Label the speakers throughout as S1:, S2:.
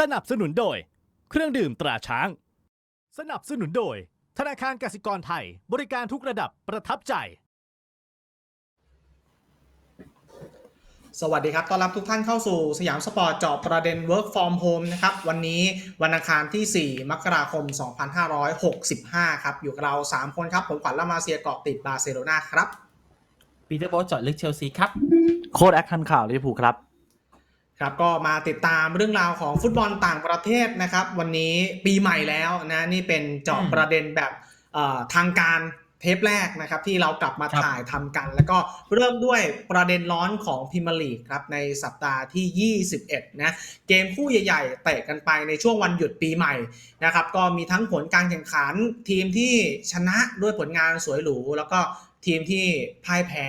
S1: สนับสนุนโดย เครื่องดื่มตราช้าง สนับสนุนโดย ธนาคารกสิกรไทย บริการทุกระดับประทับใจ
S2: สวัสดีครับ ต้อนรับทุกท่านเข้าสู่สยามสปอร์ตเจาะประเด็น Work from Home นะครับ วันนี้วันอังคารที่ 4 มกราคม 2565 ครับ อยู่กับเรา 3 คนครับ ผมขวัญละมาเซียเกาะติดบาร์เซโลนาครับ
S3: ปีเตอร์โบทเจอดลึกเชลซีครับ
S4: โค้ดแอคทันข่าวลิเวอร์พูลครับ
S2: ครับก็มาติดตามเรื่องราวของฟุตบอลต่างประเทศนะครับ วันนี้ปีใหม่แล้วนะนี่เป็นเจาะ
S3: อืม
S2: ประเด็นแบบเอ่อทางการเทปแรกนะครับที่เรากลับมา
S3: ครับ
S2: ถ่ายทำกัน แล้วก็เริ่มด้วยประเด็นร้อนของพิมยร์ลีกครับในสัปดาห์ที่ 21 นะเกมคู่ใหญ่ๆเตะกันไปในช่วงวันหยุดปีใหม่นะครับก็มีทั้งผลการแข่งขันทีมที่ชนะด้วยผลงานสวยหรู แล้วก็ ทีมที่พ่ายแพ้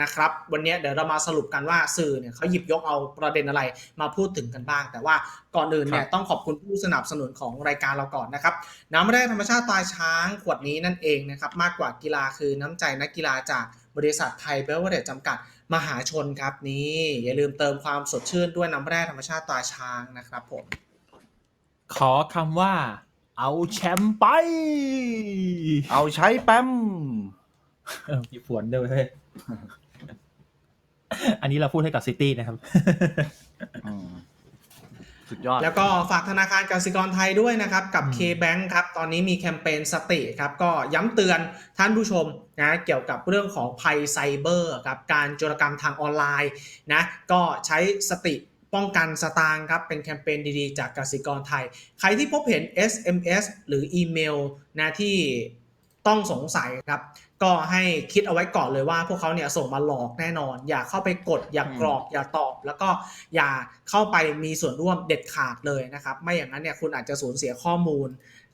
S2: นะครับ วันนี้เดี๋ยวเรามาสรุปกันว่าสื่อเนี่ยเขาหยิบยกเอาประเด็นอะไรมาพูดถึงกันบ้าง แต่ว่าก่อนอื่นเนี่ย
S3: ครับ
S2: ต้องขอบคุณผู้สนับสนุนของรายการเราก่อนนะครับ น้ำแร่ธรรมชาติตาช้างขวดนี้นั่นเองนะครับ มากกว่ากีฬาคือน้ำใจนักกีฬาจากบริษัทไทยเบลเวอร์เรจจำกัดมหาชนครับนี่อย่าลืมเติมความสดชื่นด้วยน้ำแร่ธรรมชาติตาช้างนะครับผม
S3: ขอคำว่า เอาแชมป์ไป
S4: เอาใช้แป๊ม
S3: เออ มีฝวนด้วยเว้ยอันนี้เราพูดให้กับซิตี้นะครับ
S4: อืมสุดยอด
S2: แล้วก็ฝากธนาคารกสิกรไทยด้วยนะครับ กับ
S3: อืม
S2: K-Bank ครับ ตอนนี้มีแคมเปญสติครับ ก็ย้ำเตือนท่านผู้ชมนะเกี่ยวกับเรื่องของภัยไซเบอร์ครับการโจรกรรมทางออนไลน์นะก็ใช้สติป้องกันสตางค์ครับเป็นแคมเปญดีๆ จากกสิกรไทย ใครที่พบเห็น SMS หรืออีเมลนะที่ต้องสงสัยครับ ก็ให้คิดเอาไว้ก่อนเลยว่าพวกเขาเนี่ยส่งมาหลอกแน่นอน อย่าเข้าไปกด อย่ากรอก อย่าตอบ แล้วก็อย่าเข้าไปมีส่วนร่วมเด็ดขาดเลยนะครับ ไม่อย่างนั้นเนี่ยคุณอาจจะสูญเสียข้อมูล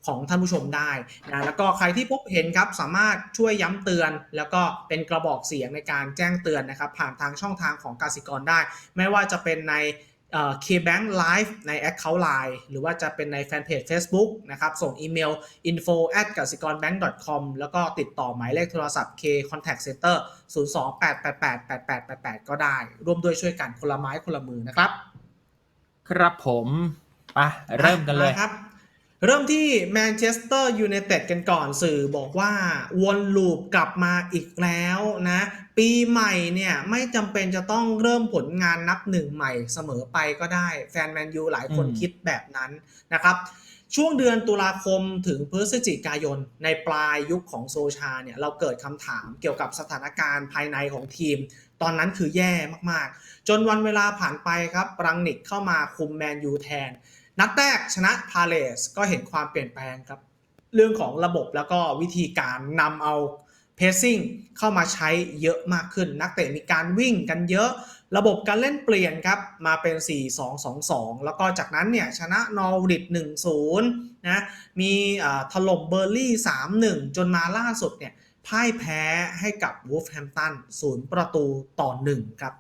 S2: ของท่านผู้ชมได้นะแล้วก็ใครที่พบเห็นครับสามารถช่วยย้ำเตือน แล้วก็เป็นกระบอกเสียงในการแจ้งเตือนนะครับ ผ่านทางช่องทางของกสิกรได้ ไม่ว่าจะเป็นใน เอ่อ KBank Live ใน Account Line หรือว่าจะเป็นในแฟนเพจ Facebook นะครับ ส่งอีเมล info at กสิกร bank com แล้วก็ติดต่อหมายเลขโทรศัพท์ K Contact Center 028888888 ก็ได้ ร่วมด้วยช่วยกันคนละไม้คนละมือนะครับ
S3: ครับผมไปเริ่มกันเลย
S2: ครับ เริ่มที่แมนเชสเตอร์ยูไนเต็ดกันก่อนสื่อบอกว่าวนลูปกลับมาอีกแล้วนะ ปีใหม่เนี่ยไม่จำเป็นจะต้องเริ่มผลงานนับหนึ่งใหม่เสมอไปก็ได้ แฟนแมนยูหลายคน
S3: อืม
S2: คิดแบบนั้นนะครับ ช่วงเดือนตุลาคมถึงพฤศจิกายน ในปลายยุคของโซชาเนี่ยเราเกิดคำถามเกี่ยวกับสถานการณ์ภายในของทีม ตอนนั้นคือแย่มากๆ จนวันเวลาผ่านไปครับรังนิกเข้ามาคุมแมนยูแทน นัดแรกชนะพาเลสก็เห็นความเปลี่ยนแปลงครับ เรื่องของระบบแล้วก็วิธีการนำเอา เพสซิ่งเข้ามาใช้เยอะมากขึ้น นักเตะมีการวิ่งกันเยอะ ระบบการเล่นเปลี่ยนครับ มาเป็น 4-2-2-2 แล้วก็จากนั้นเนี่ยชนะนอริด1-0นะมีถล่มเบอร์ลี่ 3-1 จนมาล่าสุดเนี่ยพ่ายแพ้ให้กับวูฟแฮมตัน0ประตูต่อ1ครับ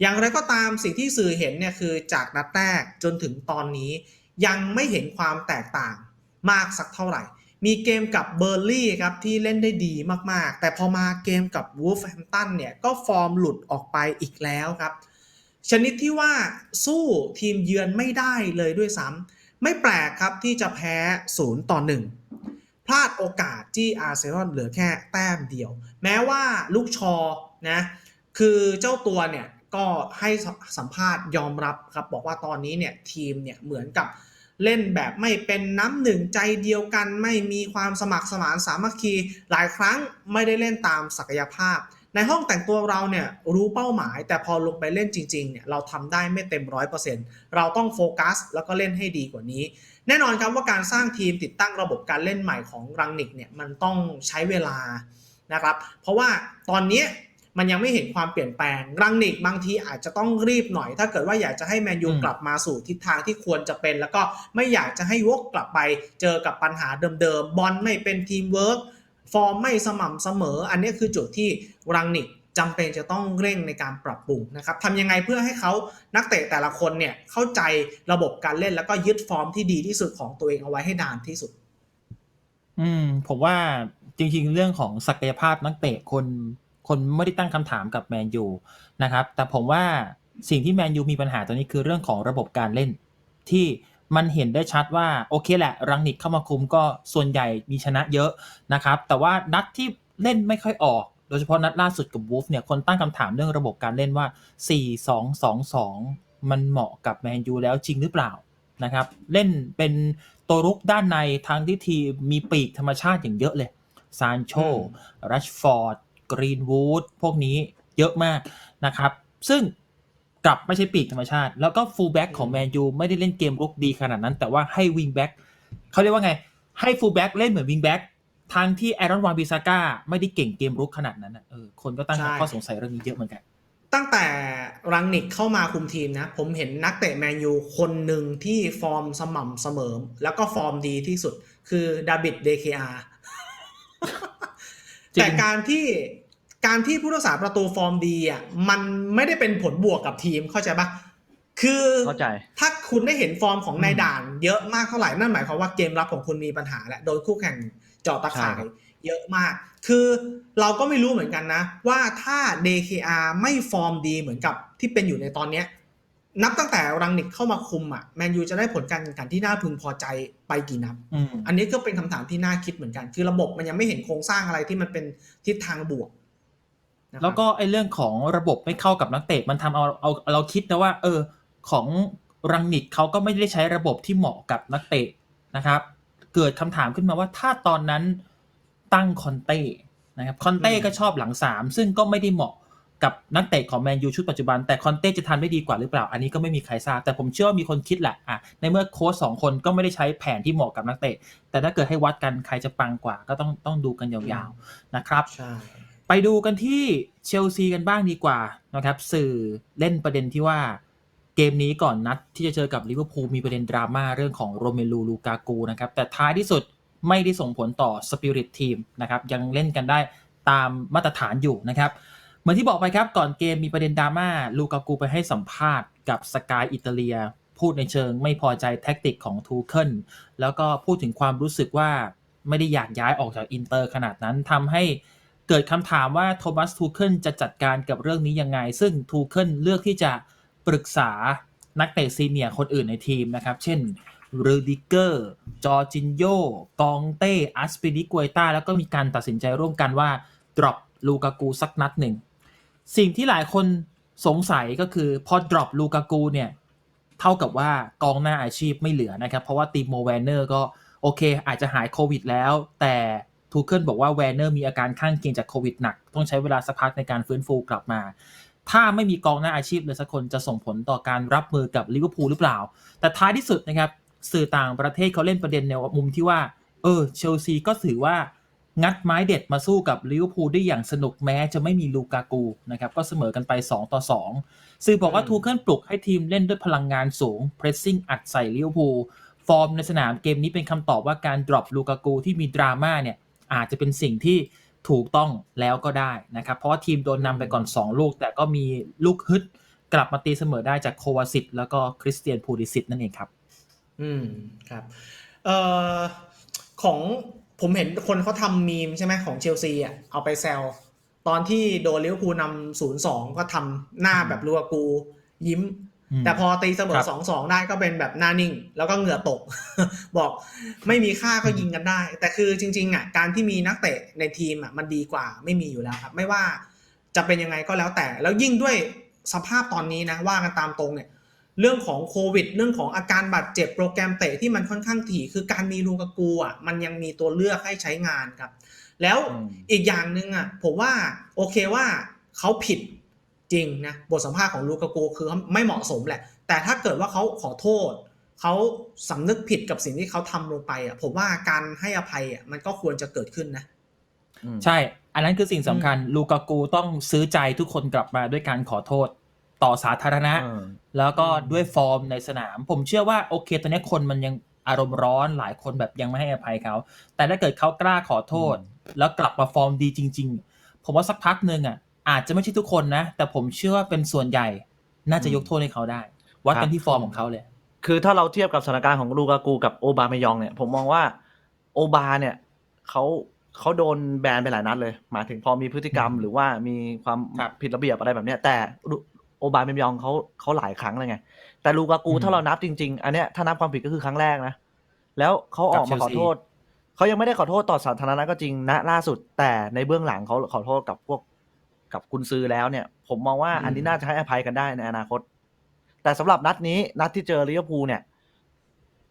S2: อย่างไรก็ตามสิ่งที่สื่อเห็นเนี่ยคือจากนัดแรกจนถึงตอนนี้ยังไม่เห็นความแตกต่างมากสักเท่าไหร่ มีเกมกับเบอร์ลี่ครับที่เล่นได้ดีมากๆ แต่พอมาเกมกับวูฟแฮมตันเนี่ยก็ฟอร์มหลุดออกไปอีกแล้วครับ ชนิดที่ว่าสู้ทีมเยือนไม่ได้เลยด้วยซ้ำไม่แปลกครับที่จะแพ้ 0 ต่อ 1 พลาดโอกาสที่อาร์เซนอลเหลือแค่แต้มเดียว แม้ว่าลูกชอนะคือเจ้าตัวเนี่ยก็ให้สัมภาษณ์ยอมรับครับบอกว่าตอนนี้เนี่ยทีมเนี่ยเหมือนกับ เล่นแบบไม่เป็นน้ำหนึ่งใจเดียวกัน ไม่มีความสมัครสมานสามัคคี หลายครั้งไม่ได้เล่นตามศักยภาพ ในห้องแต่งตัวเราเนี่ยรู้เป้าหมาย แต่พอลงไปเล่นจริงๆเนี่ยเราทำได้ไม่เต็มร้อยเปอร์เซ็นต์เราต้องโฟกัสแล้วก็เล่นให้ดีกว่านี้ แน่นอนครับว่าการสร้างทีมติดตั้งระบบการเล่นใหม่ของรังนิกเนี่ยมันต้องใช้เวลานะครับ เพราะว่าตอนนี้ มันยังไม่เห็นความเปลี่ยนแปลงรังนิกบางทีอาจจะต้องรีบหน่อย ถ้าเกิดว่าอยากจะให้แมนยู
S3: อืม
S2: กลับมาสู่ทิศทางที่ควรจะเป็น แล้วก็ไม่อยากจะให้วกกลับไปเจอกับปัญหาเดิมๆบอลไม่เป็นทีมเวิร์กฟอร์มไม่สม่ำเสมอ อันนี้คือจุดที่รังนิกจำเป็นจะต้องเร่งในการปรับปรุงนะครับทำยังไงเพื่อให้เขานักเตะแต่ละคนเนี่ยเข้าใจระบบการเล่นแล้วก็ยึดฟอร์มที่ดีที่สุดของตัวเองเอาไว้ให้นานที่สุด
S3: อืม ผมว่าจริงๆ เรื่องของศักยภาพนักเตะคน คนไม่ได้ตั้งคำถามกับแมนยูนะครับ แต่ผมว่าสิ่งที่แมนยูมีปัญหาตอนนี้คือเรื่องของระบบการเล่น ที่มันเห็นได้ชัดว่าโอเคแหละ รังนิกเข้ามาคุมก็ส่วนใหญ่มีชนะเยอะนะครับ แต่ว่านัดที่เล่นไม่ค่อยออก โดยเฉพาะนัดล่าสุดกับวูฟเนี่ยคนตั้งคำถามเรื่องระบบการเล่นว่า 4-2-2-2 มันเหมาะกับแมนยูแล้วจริงหรือเปล่านะครับ เล่นเป็นตัวรุกด้านในทางที่ทีมมีปีกธรรมชาติอย่างเยอะเลยซานโช
S2: อืม
S3: รัชฟอร์ด กรีนวูดพวกนี้เยอะมากนะครับ ซึ่งกลับไม่ใช่ปีกธรรมชาติ แล้วก็ฟูลแบ็กของแมนยูไม่ได้เล่นเกมรุกดีขนาดนั้น แต่ว่าให้วิงแบ็กเขาเรียกว่าไง ให้ฟูลแบ็กเล่นเหมือนวิงแบ็กทางที่แอรอนวานบิซาก้าไม่ได้เก่งเกมรุกขนาดนั้นนะเออคนก็ตั้ง
S2: ใช่
S3: ข้อสงสัยเรื่องนี้เยอะเหมือนกัน
S2: ตั้งแต่รังนิกเข้ามาคุมทีมนะ ผมเห็นนักเตะแมนยูคนหนึ่งที่ฟอร์มสม่ำเสมอ แล้วก็ฟอร์มดีที่สุดคือดาบิดเดเคอา
S3: จริง
S2: แต่การที่ การที่ผู้รักษาประตูฟอร์มดีอะมันไม่ได้เป็นผลบวกกับทีมเข้าใจปะคือ
S4: เข้าใจ
S2: ถ้าคุณได้เห็นฟอร์มของนายด่าน เยอะมากเท่าไหร่นั่นหมายความว่าเกมรับของคุณมีปัญหาแหละโดนคู่แข่งเจาะตะข่า
S4: ใช่
S2: ย
S4: ครับ
S2: เยอะมาก คือเราก็ไม่รู้เหมือนกันนะ ว่าถ้า DKR ไม่ฟอร์มดีเหมือนกับที่เป็นอยู่ในตอนเนี้ยนับตั้งแต่รังนิกเข้ามาคุมอะแมนยูจะได้ผลการแข่งขันที่น่าพึงพอใจไปกี่นัด
S3: อืม
S2: อันนี้ก็เป็นคำถามที่น่าคิดเหมือนกัน คือระบบมันยังไม่เห็นโครงสร้างอะไรที่มันเป็นทิศทางบวกนะครับ
S3: แล้วก็ไอ้เรื่องของระบบไม่เข้ากับนักเตะมันทำเอาเอาเราคิดนะว่า เออ ของรังนิกเขาก็ไม่ได้ใช้ระบบที่เหมาะกับนักเตะนะครับ เกิดคำถามขึ้นมาว่าถ้าตอนนั้นตั้งคอนเต้นะครับคอนเต้ก็ชอบหลังสามซึ่งก็ไม่ได้เหมาะกับนักเตะของแมนยูชุดปัจจุบันแต่คอนเต้จะทันได้ดีกว่าหรือเปล่า อันนี้ก็ไม่มีใครทราบ แต่ผมเชื่อว่ามีคนคิดแหละอะในเมื่อโค้ชสองคนก็ไม่ได้ใช้แผนที่เหมาะกับนักเตะ แต่ถ้าเกิดให้วัดกันใครจะปังกว่าก็ต้องต้องดูกันยาวๆนะครับ
S2: ใช่
S3: ไปดูกันที่เชลซีกันบ้างดีกว่านะครับ สื่อเล่นประเด็นที่ว่าเกมนี้ก่อนนัดที่จะเจอกับลิเวอร์พูลมีประเด็นดราม่าเรื่องของโรเมลูลูกากูนะครับแต่ท้ายที่สุดไม่ได้ส่งผลต่อสปิริตทีมนะครับยังเล่นกันได้ตามมาตรฐานอยู่นะครับเหมือนที่บอกไปครับก่อนเกมมีประเด็นดราม่าลูกากูไปให้สัมภาษณ์กับสกายอิตาเลีย พูดในเชิงไม่พอใจแท็กติกของทูเคิลแล้วก็พูดถึงความรู้สึกว่าไม่ได้อยากย้ายออกจากอินเตอร์ขนาดนั้นทำให้ เกิดคำถามว่าโทมัสทูเคิลจะจัดการกับเรื่องนี้ยังไง ซึ่งทูเคิลเลือกที่จะปรึกษานักเตะซีเนียร์คนอื่นในทีมนะครับ เช่นรูดิเกอร์ จอจินโย กองเต้อัสปิดิกวยต้าแล้วก็มีการตัดสินใจร่วมกันว่าดรอปลูกากูสักนัดหนึ่ง สิ่งที่หลายคนสงสัยก็คือพอดรอปลูกากูเนี่ยเท่ากับว่ากองหน้าอาชีพไม่เหลือนะครับ เพราะว่าตีมโมแวนเนอร์ก็โอเคอาจจะหายโควิดแล้ว แต่ ทูเคิลบอกว่าแวนเนอร์มีอาการข้างเคียงจากโควิดหนัก ต้องใช้เวลาสักพักในการฟื้นฟูกลับมา ถ้าไม่มีกองหน้าอาชีพเลยสักคนจะส่งผลต่อการรับมือกับลิเวอร์พูลหรือเปล่า แต่ท้ายที่สุดนะครับสื่อต่างประเทศเขาเล่นประเด็นในมุมที่ว่า เออเชลซีก็ถือว่างัดไม้เด็ดมาสู้กับลิเวอร์พูลได้อย่างสนุกแม้จะไม่มีลูกากูนะครับก็เสมอกันไป 2 ต่อ 2 สื่อบอกว่า
S2: อืม
S3: ทูเคิลปลุกให้ทีมเล่นด้วยพลังงานสูงเพรสซิ่งอัดใส่ลิเวอร์พูลฟอร์มในสนามเกมนี้เป็นคำตอบว่าการดรอปลูกากูที่มีดราม่าเนี่ย อาจจะเป็นสิ่งที่ถูกต้องแล้วก็ได้นะครับ เพราะว่าทีมโดนนำไปก่อน 2 ลูก แต่ก็มีลูกฮึดกลับมาตีเสมอได้จากโควาซิตแล้วก็คริสเตียนพูดิซิตนั่นเองครับ
S2: อืมครับเอ่อของผมเห็นคนเขาทำมีมใช่ไหมของเชลซีอะเอาไปแซวตอนที่โดนลิเวอร์พูลนำศูนย์สองก็ทำหน้าแบบลูกากูยิ้
S3: ม
S2: แต่พอตีเสม
S3: ค
S2: อ
S3: รับ
S2: สองสองได้ก็เป็นแบบหน้านิ่ง แล้วก็เหงื่อตก บอกไม่มีค่าก็ยิงกันได้ แต่คือจริง ๆอะการที่มีนักเตะในทีมอะมันดีกว่าไม่มีอยู่แล้วครับ ไม่ว่าจะเป็นยังไงก็แล้วแต่ แล้วยิ่งด้วยสภาพตอนนี้นะว่ากันตามตรงเนี่ย เรื่องของโควิด เรื่องของอาการบาดเจ็บโปรแกรมเตะที่มันค่อนข้างถี่ คือการมีลูกากูอะมันยังมีตัวเลือกให้ใช้งานครับ แล้ว
S4: อืม
S2: อีกอย่างหนึ่งอะผมว่าโอเคว่าเขาผิด จริงนะบทสัมภาษณ์ของลูกากูคือไม่เหมาะสมแหละ แต่ถ้าเกิดว่าเขาขอโทษ เขาสำนึกผิดกับสิ่งที่เขาทำลงไปอะผมว่าการให้อภัยอะมันก็ควรจะเกิดขึ้นนะ
S4: อืม
S3: ใช่ อันนั้นคือสิ่งสำคัญลูกากูต้องซื้อใจทุกคนกลับมาด้วยการขอโทษต่อสาธารณะ
S4: เออ
S3: แล้วก็
S2: อืม
S3: ด้วยฟอร์มในสนาม ผมเชื่อว่าโอเคตอนนี้คนมันยังอารมณ์ร้อนหลายคนแบบยังไม่ให้อภัยเขา แต่ถ้าเกิดเขากล้าขอโทษ แล้วกลับมาฟอร์มดีจริง ๆ ผมว่าสักพักหนึ่งอะ อาจจะไม่ใช่ทุกคนนะ แต่ผมเชื่อว่าเป็นส่วนใหญ่ น่าจะยกโทษให้เขาได้ วัดกันที่ฟอร์มของเขาเลย
S4: คือถ้าเราเทียบกับสถานการณ์ของลูกากูกับโอบาเมยองเนี่ย ผมมองว่าโอบาเนี่ยเขาเขาโดนแบนไปหลายนัดเลยหมายถึงพอมีพฤติกรรมหรือว่ามีความ
S3: ครับ
S4: ผิดระเบียบอะไรแบบเนี้ย แต่ลูโอบาเมยองเขาเขาหลายครั้งเลยไง แต่ลูกากู
S3: อืม
S4: ถ้าเรานับจริง ๆ อันเนี้ยถ้านับความผิดก็คือครั้งแรกนะ แล้วเขาออกมา
S3: กับ
S4: ขอ
S3: Chelsea
S4: โทษ เขายังไม่ได้ขอโทษต่อสาธารณะก็จริงณล่าสุด แต่ในเบื้องหลังเขาขอโทษกับพวก กับคุณซื้อแล้วเนี่ย ผมมองว่า
S2: อืม
S4: อันนี้น่าจะให้อภัยกันได้ในอนาคต แต่สำหรับนัดนี้นัดที่เจอลิเวอร์พูลเนี่ย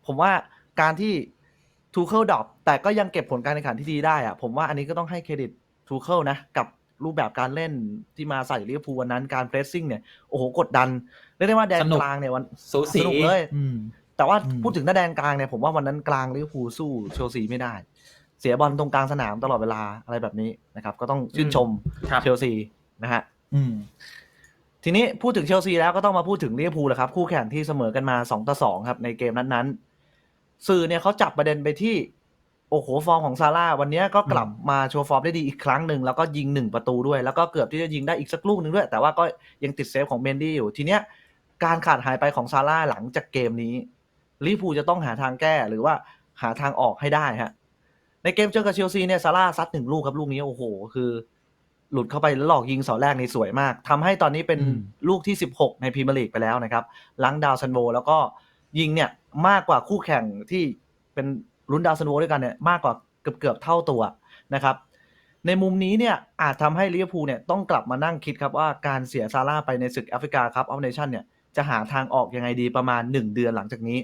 S4: ผมว่าการที่ทูเคิลดรอปแต่ก็ยังเก็บผลการแข่งขันที่ดีได้อะผมว่าอันนี้ก็ต้องให้เครดิตทูเคิลนะ กับรูปแบบการเล่นที่มาใส่ลิเวอร์พูลวันนั้นการเพรสซิ่งเนี่ยโอ้โหกดดันเรียกได้ว่าแดน
S3: สนุก
S4: กลางเนี่ยวัน
S3: สูสี
S4: สนุกเลย
S3: อืม
S4: แต่ว่า
S3: อืม
S4: พูดถึงหน้าแดนกลางเนี่ยผมว่าวันนั้นกลางลิเวอร์พูลสู้เชลซีไม่ได้ เสียบอลตรงกลางสนามตลอดเวลาอะไรแบบนี้นะครับ ก็ต้องชื่นชม
S3: ครับ
S4: เชลซีนะฮะ
S3: อืม
S4: ทีนี้พูดถึงเชลซีแล้วก็ต้องมาพูดถึงลิเวอร์พูลแหละครับ คู่แข่งที่เสมอกันมา2ต่อ2ครับ ในเกมนั้นๆ สื่อเนี่ยเขาจับประเด็นไปที่ โอ้โหฟอร์มของซาร่าวันนี้ก็กลับมาโชว์ฟอร์มได้ดีอีกครั้งหนึ่งแล้วก็ยิงหนึ่งประตูด้วย แล้วก็เกือบที่จะยิงได้อีกสักลูกหนึ่งด้วย แต่ว่าก็ยังติดเซฟของเมนดี้อยู่ทีเนี้ยการขาดหายไปของซาร่าหลังจากเกมนี้ลิเวอร์พูลจะต้องหาทางแก้หรือว่าหาทางออกให้ได้ฮะ ในเกมเจอกับเชลซีเนี่ยซาร่าซัดหนึ่งลูกครับลูกนี้โอ้โห คือ หลุดเข้าไปแล้วหลอกยิงเสาแรกในสวยมากทำให้ตอนนี้เป็น
S3: อืม
S4: ลูกที่ 16 ในพรีเมียร์ลีกไปแล้วนะครับหลังดาวซันโวแล้วก็ยิงเนี่ยมากกว่าคู่แข่งที่เป็นลุ้นดาวซันโวด้วยกันเนี่ยมากกว่าเกือบเกือบๆเท่าตัวนะครับ ในมุมนี้เนี่ยอาจทำให้ลิเวอร์พูลเนี่ยต้องกลับมานั่งคิดครับว่าการเสียซาร่าไปในศึกแอฟริกาครับออฟเนชั่นเนี่ยจะหาทางออกยังไงดีประมาณ 1 เดือนหลังจากนี้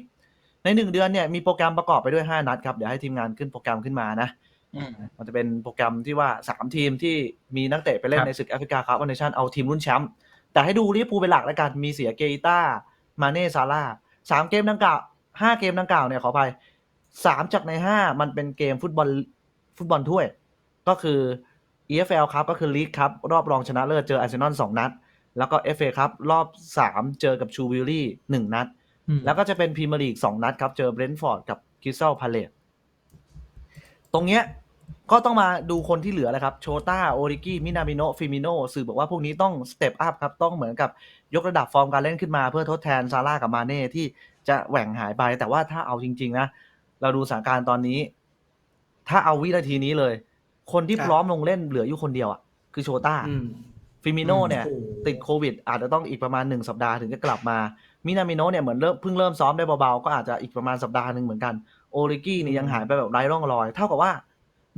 S4: ใน1เดือนเนี่ยมีโปรแกรมประกอบไปด้วย 5 นัดครับเดี๋ยวให้ทีมงานขึ้นโปรแกรมขึ้นมานะ
S3: อืม
S4: มันจะเป็นโปรแกรมที่ว่า 3 ทีมที่มีนักเตะไปเล่
S3: คนรับ
S4: ในศึกแอฟริกาครับวันเนชั่นเอาทีมรุ่นแชมป์แต่ให้ดูลิเวอร์พูลเป็นหลักแล้วกันมีเสียเกอิต้ามาเน่ซาร่าสามเกมดังกล่าวห้าเกมดังกล่าวเนี่ยขออภัยสามจากในห้ามันเป็นเกมฟุตบอลฟุตบอลถ้วย ก็คือ EFL ครับก็คือลีกครับรอบรองชนะเลิศเจออาร์เซนอลสองนัด แล้วก็ FA ครับรอบ3เจอกับชูวิลลี่หนึ่งนัด
S3: อืม
S4: แล้วก็จะเป็นพรีเมียร์ลีกสองนัดครับ เจอเบรนท์ฟอร์ดกับคริสตัลพาเลตตรงเนี้ยก็ต้องมาดูคนที่เหลือแหละครับ โชต้า โอริกิมินามิโนฟิมิโนสื่อบอกว่าพวกนี้ต้องสเต็ปอัพครับ ต้องเหมือนกับยกระดับฟอร์มการเล่นขึ้นมาเพื่อทดแทนซาร่ากับมาเน่ที่จะแหว่งหายไป แต่ว่าถ้าเอาจริง ๆ นะ เราดูสถานการณ์ตอนนี้ ถ้าเอาวินาทีนี้เลย คนที่
S2: ครับ
S4: พร้อมลงเล่นเหลืออยู่คนเดียวอะคือโชต้า
S2: อืม
S4: ฟิมิโนเนี่ย
S2: โอ้โห
S4: ติดโควิด อาจจะต้องอีกประมาณหนึ่งสัปดาห์ถึงจะกลับมา มินามิโนะเนี่ยเหมือนเริ่มเพิ่งเริ่มซ้อมได้เบาๆ ก็อาจจะอีกประมาณสัปดาห์หนึ่งเหมือนกัน โอริกี้เนี่ยยังหายไปแบบไร้ร่องรอย เท่ากับว่า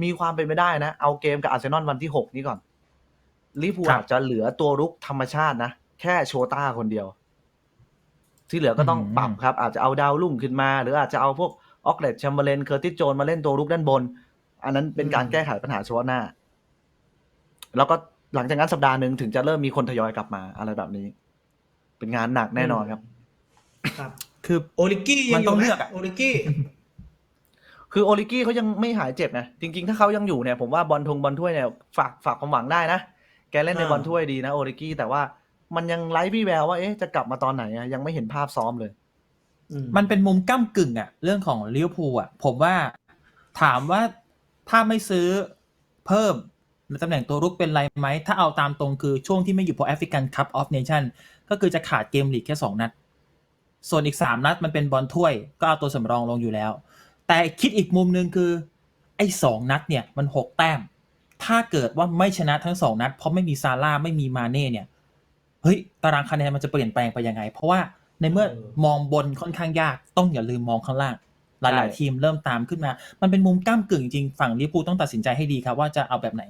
S4: มีความเป็นไปได้นะ เอาเกมกับอาร์เซนอลวันที่6นี้ก่อนลิเวอร์พูล
S3: ครับ
S4: อาจจะเหลือตัวรุกธรรมชาตินะ แค่โชต้าคนเดียว ที่เหลือก็ต้อง
S3: อืม
S4: ปรับครับ อาจจะเอาดาวรุ่งขึ้นมา หรืออาจจะเอาพวกออกเลตแชมเบอร์เลนเคอร์ติสโจนมาเล่นตัวรุกด้านบน อันนั้นเป็นการ
S2: อืม
S4: แก้ไขปัญหาเฉพาะหน้า แล้วก็ หลังจากนั้นสัปดาห์หนึ่งถึงจะเริ่มมีคนทยอยกลับมาอะไรแบบนี้ เป็นงานหนักแน่นอนครับ
S2: ครับ
S3: คือ
S2: โอลิกี้ยัง
S3: มัน
S2: อ
S3: ต้
S2: ยู่
S3: อง
S2: ไหม
S3: เลือกอะ
S2: โอลิกี้
S4: คือโอลิกี้เขายังไม่หายเจ็บนะจริงๆ ถ้าเขายังอยู่เนี่ยผมว่าบอลทงบอลถ้วยเนี่ยฝากฝากความหวังได้นะ แกเล่นใน
S2: อ่า
S4: บอลถ้วยดีนะโอลิกี้แต่ว่ามันยังไร้วี่แววว่าเอ๊ะจะกลับมาตอนไหนอะยังไม่เห็นภาพซ้อมเลย
S2: อื
S3: มันเป็นมุมก้ากึ่งอะเรื่องของลิเวอร์พูลอะผมว่าถามว่าถ้าไม่ซื้อเพิ่มใน ตำแหน่งตัวรุกเป็นไรไหม ถ้าเอาตามตรงคือช่วงที่ไม่อยู่เพราะแอฟริกันคัพออฟเนชั่นก็คือจะขาดเกมลีกแค่ 2 นัด ส่วนอีก 3 นัดมันเป็นบอลถ้วย ก็เอาตัวสำรองลงอยู่แล้ว แต่คิดอีกมุมหนึ่งคือ ไอ้สองนัดเนี่ยมัน 6 แต้ม ถ้าเกิดว่าไม่ชนะทั้ง 2 นัด เพราะไม่มีซาร่าไม่มีมาเน่เนี่ยเฮ้ยตารางคะแนนมันจะเปลี่ยนแปลงไปยังไง เพราะว่าในเมื่อมองบนค่อนข้างยากต้องอย่าลืมมองข้างล่างหลาย
S4: ใช่
S3: ๆทีมเริ่มตามขึ้นมา มันเป็นมุมก้ามกึ่งจริงฝั่งลิเวอร์พูลต้องตัดสินใจให้ดีครับว่าจะเอาแบบไหน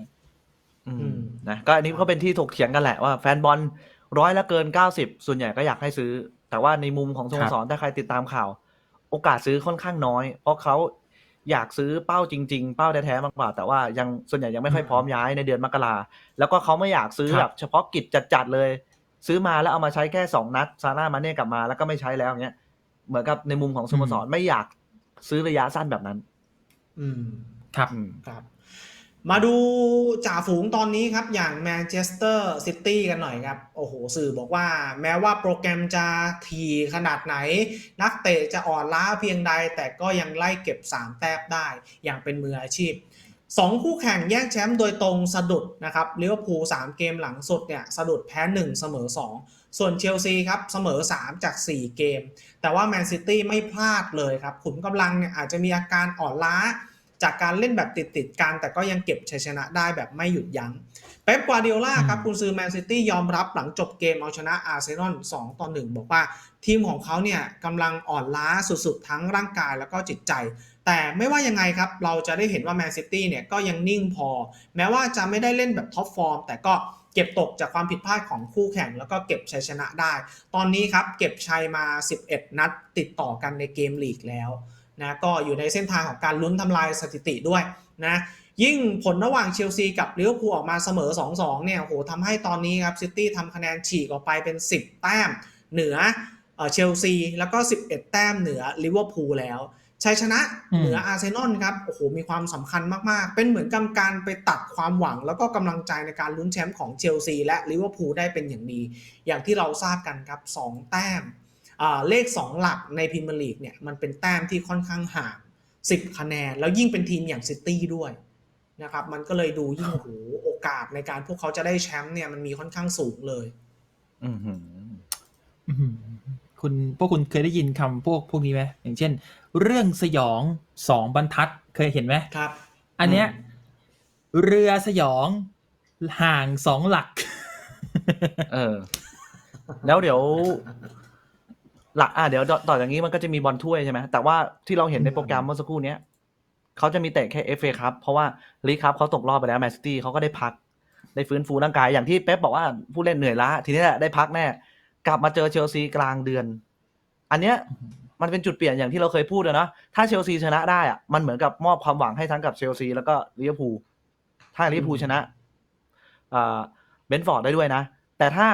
S4: อืม
S2: อืม
S4: นะก็อันนี้ก็เป็นที่ถกเถียงกันแหละว่าแฟนบอลร้อยละเกิน 90 ส่วนใหญ่ก็อยากให้ซื้อ แต่ว่าในมุมของสโมสรถ้าใครติดตามข่าว โอกาสซื้อค่อนข้างน้อย เพราะเขาอยากซื้อเป้าจริง ๆ เป้าแท้ๆมากกว่าแต่ว่ายังส่วนใหญ่ยังไม่ค่อยพร้อมย้ายในเดือนมกราแล้วก็เขาไม่อยากซื้อ
S3: ครับ
S4: แบบเฉพาะกิจจัดๆเลย ซื้อมาแล้วเอามาใช้แค่สองนัดซาร่ามาเน่กลับมาแล้วก็ไม่ใช้แล้วอย่างเงี้ยเหมือนกับในมุมของสโมสรไม่อยากซื้อระยะสั้นแบบนั้น
S2: อืม
S3: ครับ
S4: อืม
S2: ครับ มาดูจ่าฝูงตอนนี้ครับ อย่างแมนเชสเตอร์ซิตี้กันหน่อยครับ โอ้โห สื่อบอกว่าแม้ว่าโปรแกรมจะทีขนาดไหน นักเตะจะอ่อนล้าเพียงใด แต่ก็ยังไล่เก็บ 3 แต้มได้ อย่างเป็นมืออาชีพ 2 คู่แข่งแย่งแชมป์โดยตรงสะดุดนะครับลิเวอร์พูล3เกมหลังสุดเนี่ยสะดุดแพ้ 1 เสมอ 2 ส่วนเชลซีครับเสมอ 3 จาก 4 เกม แต่ว่าแมนซิตี้ไม่พลาดเลยครับขุมกำลังเนี่ยอาจจะมีอาการอ่อนล้า จากการเล่นแบบติดๆกันแต่ก็ยังเก็บชัยชนะได้แบบไม่หยุดยัง้งเป๊ปกวาร์ดิโอลาครับ
S3: อืม
S2: กุนซือแมนซิตี้ยอมรับหลังจบเกมเอาชนะอาร์เซนอล2ต่อ1บอกว่า ทีมของเขาเนี่ยกำลังอ่อนล้าสุดๆ ทั้งร่างกายแล้วก็จิตใจ แต่ไม่ว่ายังไงครับ เราจะได้เห็นว่าแมนซิตี้เนี่ยก็ยังนิ่งพอ แม้ว่าจะไม่ได้เล่นแบบท็อปฟอร์มแต่ก็เก็บตกจากความผิดพลาดของคู่แข่ง แล้วก็เก็บชัยชนะได้ ตอนนี้ครับเก็บชัยมา 11 นัดติดต่อกันในเกมลีกแล้ว นะก็อยู่ในเส้นทางของการลุ้นทำลายสถิติด้วยนะยิ่งผลระหว่างเชลซีกับลิเวอร์พูลออกมาเสมอ 2-2 เนี่ยโอ้โหทำให้ตอนนี้ครับซิตี้ทำคะแนนฉีกออกไปเป็น 10 แต้มเหนือเอ่อเชลซีแล้วก็ 11 แต้มเหนือลิเวอร์พูลแล้วชัยชนะ
S3: อืม
S2: เหนืออาร์เซนอลครับโอ้โหมีความสำคัญมาก ๆ เป็นเหมือนกำการไปตัดความหวัง แล้วก็กำลังใจในการลุ้นแชมป์ของเชลซีและลิเวอร์พูลได้เป็นอย่างดี อย่างที่เราทราบกันครับ 2 แต้มอ่า เลข 2 หลักในพรีเมียร์ลีกเนี่ยมันเป็นแต้มที่ค่อนข้างห่าง 10 คะแนน แล้วยิ่งเป็นทีมอย่างซิตี้ด้วยนะครับมันก็เลยดูยิ่งโอ้โหโอกาสในการพวกเขาจะได้แชมป์เนี่ยมันมีค่อนข้างสูงเลย
S4: อือหือ
S3: อื้อหือคุณพวกคุณเคยได้ยินคำพวกพวกนี้ไหมอย่างเช่น เรื่องสยองสองบรรทัดเคยเห็นไหม
S2: ครับ
S3: อันเนี้ยเรือสยองห่างสองหลัก
S4: เออ แล้วเดี๋ยว หลักอะเดี๋ยวต่อต่อจากนี้มันก็จะมีบอลถ้วยใช่ไหมแต่ว่าที่เราเห็นในโปรแกรมเมื่อสักครู่เนี้ยเขาจะมีเตะแค่เอฟเอครับ เพราะว่าลีกครับเขาตกรอบไปแล้วแมนซิตี้เขาก็ได้พัก ได้ฟื้นฟูร่างกาย อย่างที่เป๊ปบอกว่าผู้เล่นเหนื่อยล้า ทีนี้แหละได้พักแน่ กลับมาเจอเชลซีกลางเดือน อันเนี้ยมันเป็นจุดเปลี่ยนอย่างที่เราเคยพูดอะเนาะถ้าเชลซีชนะได้อะมันเหมือนกับมอบความหวังให้ทั้งกับเชลซีแล้วก็ลิเวอร์พูลถ้าลิเวอร์พูลชนะอ่าเบนฟอร์ดได้ด้วยนะ แต่ถ้า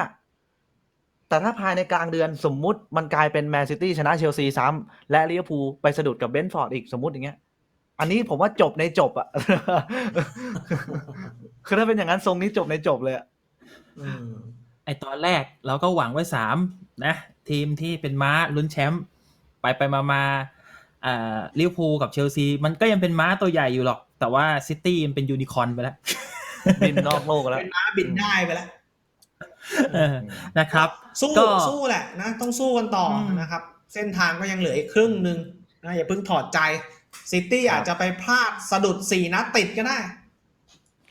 S4: แต่ถ้าภายในกลางเดือนสมมุติมันกลายเป็นแมนซิตี้ชนะเชลซีซ้ำและลิเวอร์พูลไปสะดุดกับเบนฟอร์ดอีกสมมุติอย่างเงี้ย อันนี้ผมว่าจบในจบอะคือถ้าเป็นอย่างนั้นทรงนี้จบในจบเลยอะ
S2: อืม
S3: ไอตอนแรกเราก็หวังไว้สามนะ ทีมที่เป็นม้าลุ้นแชมป์ไปไปมามาอ่าลิเวอร์พูลกับเชลซี มันก็ยังเป็นม้าตัวใหญ่อยู่หรอก แต่ว่าซิตี้มันเป็นยูนิคอร์นไปแล้ว
S4: บินนอกโลกแล้ว
S2: เป็นม้าบินได้ไปแล้ว
S3: เออ นะครับ
S2: สู้
S3: ก็
S2: สู้แหละนะต้องสู้กันต่ออ
S3: ม
S2: นะครับ เส้นทางก็ยังเหลืออีกครึ่งหนึ่งนะอย่าเพิ่งถอดใจซิตี้
S4: ครับ
S2: อาจจะไปพลาดสะดุดสี่นัดติดก็ได้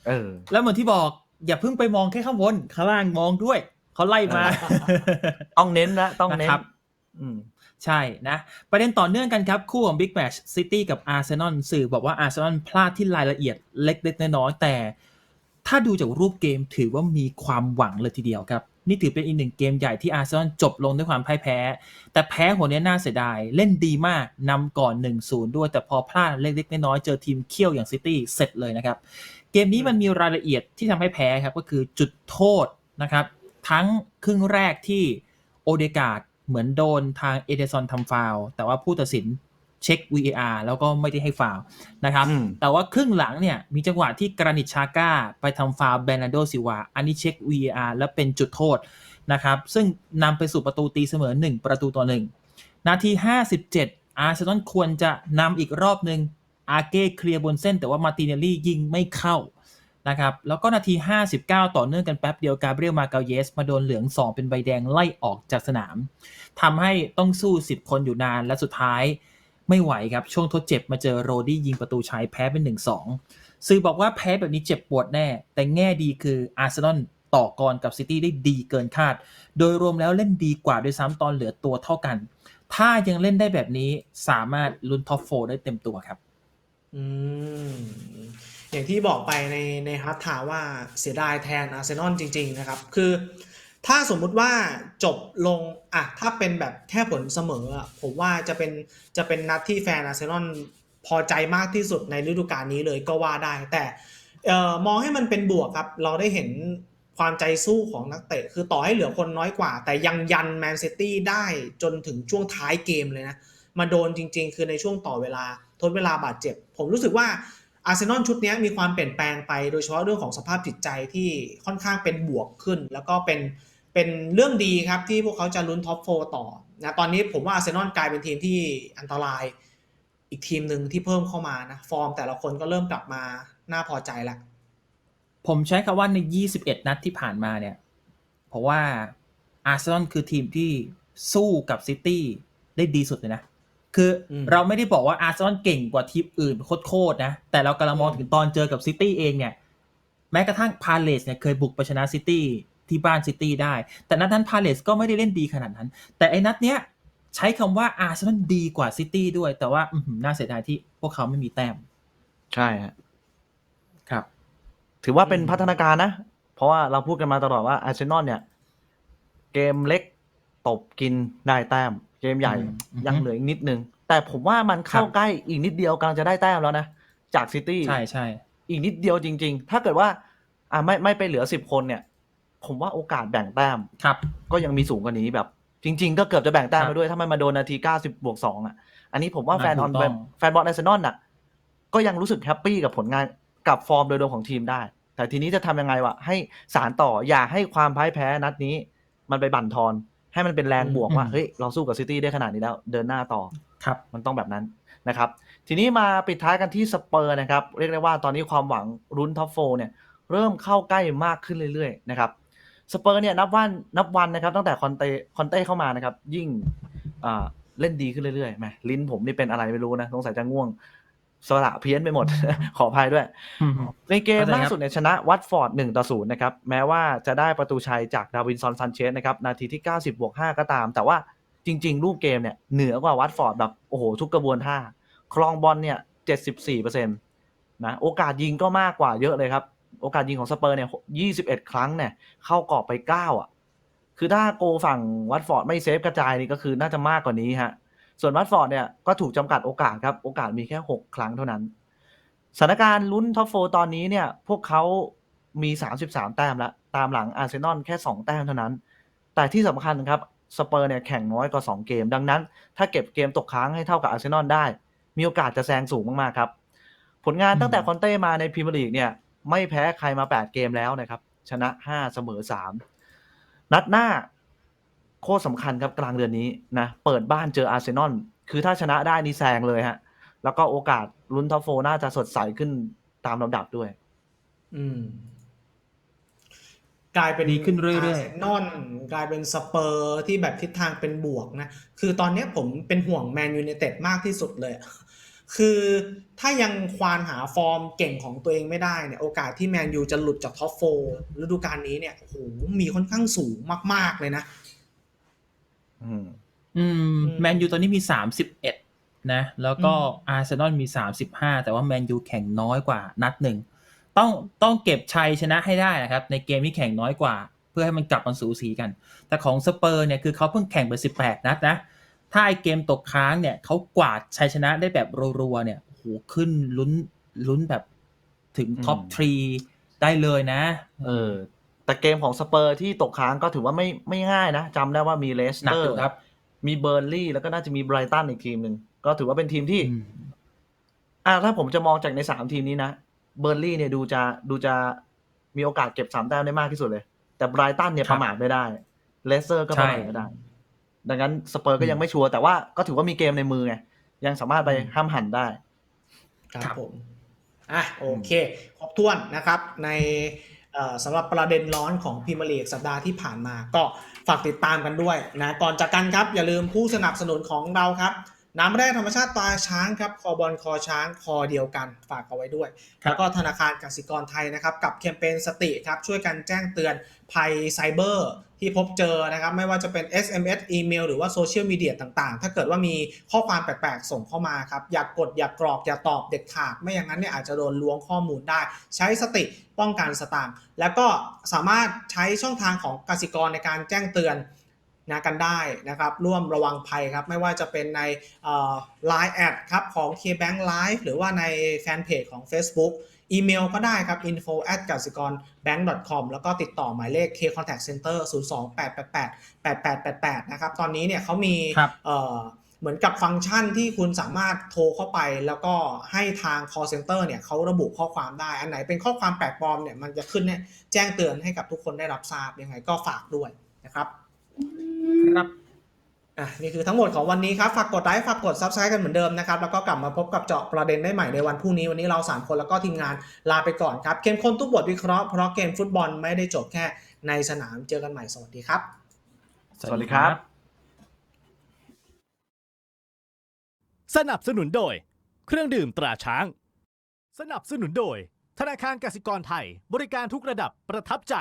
S4: เออ
S3: แล้วเหมือนที่บอกอย่าเพิ่งไปมองแค่ข้างบนข้างล่างมองด้วยเขาไล่มา
S4: ต้องเน้นนะต้องเน้น
S3: นะครับ
S4: อืม
S3: ใช่นะ ประเด็นต่อเนื่องกันครับ คู่ของ Big Match City กับ Arsenal สื่อบอกว่า Arsenal พลาดที่รายละเอียดเล็กๆน้อยๆแต่ ถ้าดูจากรูปเกมถือว่ามีความหวังเลยทีเดียวครับ นี่ถือเป็นอีกหนึ่งเกมใหญ่ที่ Arsenal จบลงด้วยความพ่ายแพ้ แต่แพ้หัวเนี้ยน่าเสียดาย เล่นดีมากนำก่อน 1-0 ด้วย แต่พอพลาดเล็กๆน้อยๆเจอทีมเขี้ยวอย่าง City เสร็จเลยนะครับ เกมนี้มันมีรายละเอียดที่ทำให้แพ้ครับก็คือจุดโทษนะครับทั้งครึ่งแรกที่โอเดกาดเหมือนโดนทางเอเดซอนทำฟาวแต่ว่าผู้ตัดสิน เช็ค VAR แล้วก็ไม่ได้ให้ฟาวล์นะครับ
S4: อืม
S3: แต่ว่าครึ่งหลังเนี่ยมีจังหวะที่กรานิตชาก้าไปทำฟาวล์เบรนาโดซิวา อันนี้เช็ค VAR แล้วเป็นจุดโทษนะครับ ซึ่งนำไปสู่ประตูตีเสมอ 1 ประตูต่อ 1 นาที 57 อาร์เซนอลควรจะนำอีกรอบหนึ่งอาเก้เคลียร์บนเส้น แต่ว่ามาร์ติเนลลี่ยิงไม่เข้านะครับแล้วก็นาที 59 ต่อเนื่องกันแป๊บเดียวกาเบรียลมาเกาเยส มาโดนเหลือง 2 เป็นใบแดงไล่ออกจากสนามทำให้ต้องสู้ 10 คนอยู่นานและสุดท้าย ไม่ไหวครับช่วงทดเจ็บมาเจอโรดี้ยิงประตูชัยแพ้เป็น 1-2 สื่อบอกว่าแพ้แบบนี้เจ็บปวดแน่ แต่แง่ดีคืออาร์เซนอลต่อกรกับซิตี้ได้ดีเกินคาด โดยรวมแล้วเล่นดีกว่าด้วยซ้ำตอนเหลือตัวเท่ากัน ถ้ายังเล่นได้แบบนี้สามารถลุ้นท็อปโฟได้เต็มตัวครับ
S2: อืม อย่างที่บอกไปในในฮัทถาว่าเสียดายแทนอาร์เซนอลจริง ๆ นะครับ คือ ถ้าสมมุติว่าจบลงอะถ้าเป็นแบบแค่ผลเสมออะผมว่าจะเป็นจะเป็นนัดที่แฟนอาร์เซนอลพอใจมากที่สุดในฤดูกาลนี้เลยก็ว่าได้ แต่เอ่อมองให้มันเป็นบวกครับ เราได้เห็นความใจสู้ของนักเตะ คือต่อให้เหลือคนน้อยกว่า แต่ยังยันแมนซิตี้ได้จนถึงช่วงท้ายเกมเลยนะมาโดนจริง ๆ คือในช่วงต่อเวลาทดเวลาบาดเจ็บ ผมรู้สึกว่าอาร์เซนอลชุดนี้มีความเปลี่ยนแปลงไปโดยเฉพาะเรื่องของสภาพจิตใจที่ค่อนข้างเป็นบวกขึ้น แล้วก็เป็น เป็นเรื่องดีครับที่พวกเขาจะลุ้นท็อปโฟต่อนะตอนนี้ผมว่าอาร์เซนอลกลายเป็นทีมที่อันตรายอีกทีมหนึ่งที่เพิ่มเข้ามานะ ฟอร์มแต่ละคนก็เริ่มกลับมาน่าพอใจแล้ว
S3: ผมใช้คำว่าใน 21 นัดที่ผ่านมาเนี่ย เพราะว่าอาร์เซนอลคือทีมที่สู้กับซิตี้ได้ดีสุดเลยนะ คืออ
S2: ม
S3: เราไม่ได้บอกว่าอาร์เซนอลเก่งกว่าทีมอื่นโคตรๆนะ แต่เรากำลังมอง
S2: อืม
S3: ถึงตอนเจอกับซิตี้เองเนี่ย แม้กระทั่งพาเลสเนี่ยเคยบุกไปชนะซิตี้ ที่บ้านซิตี้ได้ แต่นัดนั้นพาเลสก็ไม่ได้เล่นดีขนาดนั้น แต่ไอ้นัดเนี้ยใช้คำว่าอาร์เซนอลดีกว่าซิตี้ด้วย แต่ว่าอื้อหือน่าเสียดายที่พวกเขาไม่มีแต้ม
S4: ใช่ฮะ
S3: ครับ
S4: ถือว่าเป็น
S2: อืม
S4: พัฒนาการนะ เพราะว่าเราพูดกันมาตลอดว่าอาร์เซนอลเนี่ย เกมเล็กตบกินได้แต้ม เกมใหญ่
S3: อืมอือฮึ
S4: ยังเหลืออีกนิดนึง แต่ผมว่ามันเข้า
S3: ครับ
S4: ใกล้อีกนิดเดียวกำลังจะได้แต้มแล้วนะ จากซิตี้
S3: ใช่ใช่
S4: อีกนิดเดียวจริง ๆ ถ้าเกิดว่า อ่าไม่ไม่ไปเหลือสิบคนเนี่ย ผมว่าโอกาสแบ่งแต้ม
S3: ครับ
S4: ก็ยังมีสูงกว่านี้แบบ จริง ๆ ก็เกือบจะแบ่งแต้ม
S3: ครับ
S4: ไปด้วย ถ้ามันมาโดนนาทีเก้าสิบบวกสองอะ อันนี้ผมว่า
S3: อ่า
S4: แฟนออน
S3: ถูกต้อง
S4: แฟนบอลอาร์เซนอลน่ะ ก็ยังรู้สึกแฮปปี้กับผลงานกับฟอร์มโดยรวมของทีมได้ แต่ทีนี้จะทำยังไงวะให้สารต่ออย่าให้ความพ่ายแพ้นัดนี้ มันไปบั่นทอน ให้มันเป็นแรงบวกว่า
S3: อืม
S4: เฮ้ยเราสู้กับซิตี้ได้ขนาดนี้แล้ว เดินหน้าต่อ
S3: ครับ
S4: มันต้องแบบนั้นนะครับ ทีนี้มาปิดท้ายกันที่สเปอร์นะครับ เรียกได้ว่าตอนนี้ความหวังรุ้นท็อปโฟเนี่ยเริ่มเข้าใกล้มากขึ้นเรื่อยๆนะครับ สเปอร์เนี่ยนับวันนับวันนะครับ ตั้งแต่คอนเตคอนเต้เข้ามานะครับ ยิ่งอ่าเล่นดีขึ้นเรื่อยๆแหมลิ้นผมนี่เป็นอะไรไม่รู้นะสงสัยจะง่วงสระเพี้ยนไปหมด ขออภัยด้วย ในเกม
S3: เข้าใจครับ
S4: ล่าสุดเนี่ยชนะวัตฟอร์ด1ต่อ0นะครับ แม้ว่าจะได้ประตูชัยจากดาวินซอนซันเชสนะครับ นาทีที่90บวก5ก็ตาม แต่ว่าจริง ๆ รูปเกมเนี่ย เหนือกว่าวัตฟอร์ดแบบ โอ้โห ทุกกระบวนท่าครองบอลเนี่ย74%นะ โอกาสยิงก็มากกว่าเยอะเลยครับ โอกาสยิงของสเปอร์เนี่ย21ครั้งเนี่ย เข้ากรอบไป9อะ คือถ้าโกฝั่งวัตฟอร์ดไม่เซฟกระจายนี่ก็คือน่าจะมากกว่านี้ฮะ ส่วนวัตฟอร์ดเนี่ยก็ถูกจำกัดโอกาสครับ โอกาสมีแค่6ครั้งเท่านั้น สถานการณ์ลุ้นท็อปโฟตอนนี้เนี่ย พวกเขามี33แต้มแล้วตามหลังอาร์เซนอลแค่2แต้มเท่านั้น แต่ที่สำคัญครับสเปอร์เนี่ยแข่งน้อยกว่า2เกม ดังนั้น ถ้าเก็บเกมตกค้างให้เท่ากับอาร์เซนอลได้ มีโอกาสจะแซงสูงมาก ๆ ครับ ผลงานตั้งแต่
S3: อืม
S4: คอนเต้มาในพรีเมียร์ลีกเนี่ย ไม่แพ้ใครมา 8 เกมแล้วนะครับ ชนะ 5 เสมอ 3 นัดหน้าโคตรสำคัญครับกลางเดือนนี้นะ เปิดบ้านเจออาร์เซนอลคือถ้าชนะได้นี่แซงเลยฮะ แล้วก็โอกาสลุ้นท็อปโฟน่าจะสดใสขึ้นตามลำดับด้วย
S2: อืมกลายเป็น
S3: ดีขึ้นเรื่อยๆ
S2: อาร์เซนอลกลายเป็นสเปอร์ที่แบบทิศทางเป็นบวกนะ คือตอนเนี้ยผมเป็นห่วงแมนยูไนเต็ดมากที่สุดเลย คือถ้ายังควานหาฟอร์มเก่งของตัวเองไม่ได้เนี่ยโอกาสที่แมนยูจะหลุดจากท็อปโฟฤดูกาลนี้เนี่ยโอ้โหมีค่อนข้างสูงมาก ๆ เลยนะ
S4: อืม
S3: อืม
S2: อืม
S3: แมนยูตอนนี้มี31นะ แล้วก็
S2: อืม
S3: อาร์เซนอลมี35แต่ว่าแมนยูแข่งน้อยกว่านัดหนึ่งต้องต้องเก็บชัยชนะให้ได้นะครับ ในเกมที่แข่งน้อยกว่า เพื่อให้มันกลับมาสูสีกัน แต่ของสเปอร์เนี่ยคือเขาเพิ่งแข่งไป18นัดนะ ถ้าไอเกมตกค้างเนี่ยเขากวาดชัยชนะได้แบบรัวๆเนี่ยโอ้โหขึ้นลุ้นลุ้นแบบถึงท็อป
S4: อืม
S3: ทรีได้เลยนะ
S4: เออ แต่เกมของสเปอร์ที่ตกค้างก็ถือว่าไม่ไม่ง่ายนะจำได้ว่ามีเลส
S3: หนั
S4: เต
S3: ก
S4: อ
S3: อ
S4: ร์
S3: ยู่ครับ
S4: มีเบอร์นลี่แล้วก็น่าจะมีไบรตันอีกทีมหนึ่งก็ถือว่าเป็นทีมที่
S3: อืม
S4: อ่าถ้าผมจะมองจากในสามทีมนี้นะเบอร์นลี่เนี่ยดูจะดูจะมีโอกาสเก็บสามแต้มได้มากที่สุดเลย แต่ไบรตันเนี่ย
S3: ครั
S4: ป
S3: บ
S4: ระมาทไม่ได้เลสเตอร์ก็ป
S3: ใช่
S4: ระมาทไม่ได้ ดังนั้นสเปอร์ก็ยัง
S3: อืม
S4: ไม่ชัวร์แต่ว่าก็ถือว่ามีเกมในมือไงยังสามารถไป
S3: อืม
S4: ห้ามหันได้
S2: ครับ
S3: ครับ
S2: ผมอะโอเคครบถ้วนนะครับ ในเอ่อสำหรับประเด็นร้อนของพรีเมียร์ลีกสัปดาห์ที่ผ่านมา ก็ฝากติดตามกันด้วยนะก่อนจากกันครับ อย่าลืมผู้สนับสนุนของเราครับ น้ำแร่ธรรมชาติตราช้างครับคอบอลคอช้างคอเดียวกันฝากเอาไว้ด้วย
S3: ครับ
S2: แล้วก็ธนาคารกสิกรไทยนะครับกับแคมเปญสติครับช่วยกันแจ้งเตือนภัยไซเบอร์ที่พบเจอนะครับไม่ว่าจะเป็น SMS อีเมลหรือว่าโซเชียลมีเดียต่างๆ ถ้าเกิดว่ามีข้อความแปลกๆ ส่งเข้ามาครับ อย่ากกดอย่ากรอกอย่าตอบเด็ดขาด ไม่อย่างนั้นเนี่ยอาจจะโดนล้วงข้อมูลได้ ใช้สติป้องกันสตางค์แล้วก็สามารถใช้ช่องทางของกสิกรในการแจ้งเตือน นะกันได้นะครับร่วมระวังภัยครับไม่ว่าจะเป็นในไลน์แอดครับของ KBank Live หรือว่าในแฟนเพจของ Facebook อีเมลก็ได้ครับ info at กสิกร bank com แล้วก็ติดต่อหมายเลข K contact center 02888 8888 นะครับ ตอนนี้เนี่ยเขามีเหมือนกับฟังก์ชันที่คุณสามารถโทรเข้าไป แล้วก็ให้ทาง call center เนี่ยเขาระบุข้อความได้ อันไหนเป็นข้อความแปลกปลอมเนี่ยมันจะขึ้นนแจ้งเตือนให้กับทุกคนได้รับทราบยังไงก็ฝากด้วยนะครับ
S3: ครับ
S2: อะนี่คือทั้งหมดของวันนี้ครับ ฝากกดไลค์ฝากกด subscribe กันเหมือนเดิมนะครับ แล้วก็กลับมาพบกับเจาะประเด็นได้ใหม่ในวันพรุ่งนี้ วันนี้เรา 3 คนแล้วก็ทีมงานลาไปก่อนครับ เข้มข้นทุกบทวิเคราะห์เพราะเกมฟุตบอลไม่ได้จบแค่ในสนามเจอกันใหม่สวัสดีครับ
S4: สวัสดีครับ
S1: สนับสนุนโดย เครื่องดื่มตราช้าง สนับสนุนโดย ธนาคารกสิกรไทย บริการทุกระดับประทับใจ